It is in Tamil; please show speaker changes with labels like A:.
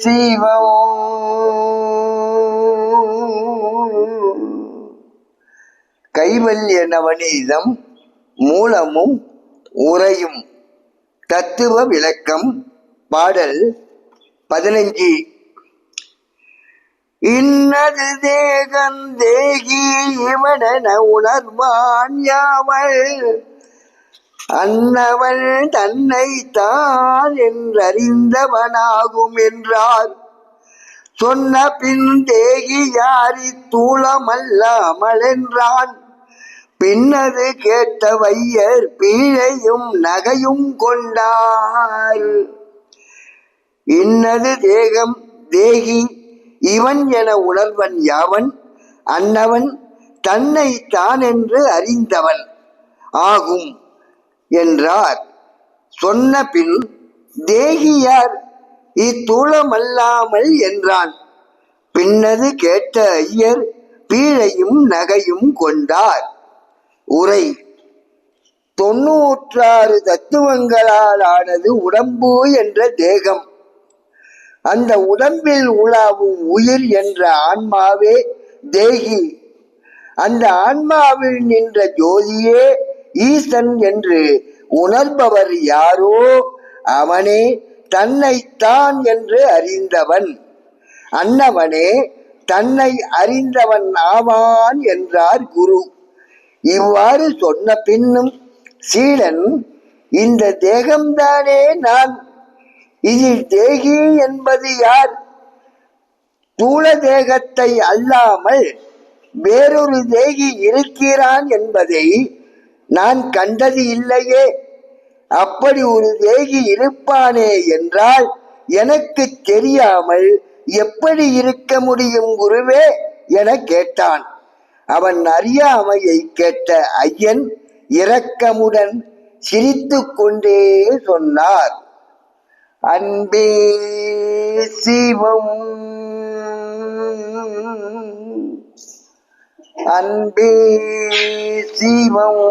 A: சிவம் கைவல்ய நவநீதம் மூலமும் உரையும் தத்துவ விளக்கம் பாடல் பதினஞ்சு இன்னது தேகன் தேகி இவனென உணர்வான் யாவள்? அன்னவன் தன்னை தான் என்றறிந்தவனாகும் என்றார் சொன்ன பின் தேகி யாரி தூளமல்லாமல் என்றான் பின்னது கேட்ட வையர் பீழையும் நகையும் கொண்டார். இன்னது தேகம் தேகி இவன் என உணர்வன் யாவன்? அன்னவன் தன்னை தான் என்று அறிந்தவன் ஆகும். என்றார். சொன்ன பின் தேகியார் இத்தூளமல்லாமல் என்றான். பின்னது கேட்ட ஐயர் பீழையும் நகையும் கொண்டார். உரை. தொன்னூற்றாறு தத்துவங்களால் ஆனது உடம்பு என்ற தேகம். அந்த உடம்பில் உலாவும் உயிர் என்ற ஆன்மாவே தேகி. அந்த ஆன்மாவில் நின்ற ஜோதியே ஈசன் என்று உணர்பவர் யாரோ? அவனே தன்னைத்தான் என்று அறிந்தவன். அன்னவனே தன்னை அறிந்தவன் ஆவான் என்றார் குரு. இவ்வாறு சொன்ன பின்னும் சீடன் இந்த தேகம்தானே நான்? இதில் தேகி என்பது யார்? தூள தேகத்தை அல்லாமல் வேறொரு தேகி இருக்கிறான் என்பதை நான் கண்டது இல்லையே. அப்படி ஒரு தேகி இருப்பானே என்றால் எனக்கு தெரியாமல் எப்படி இருக்க முடியும் குருவே என கேட்டான். அவன் அறியாமையை கேட்ட ஐயன் இரக்கமுடன் சிரித்து கொண்டே சொன்னார். அன்பே சிவம் அன்பே சிவம்.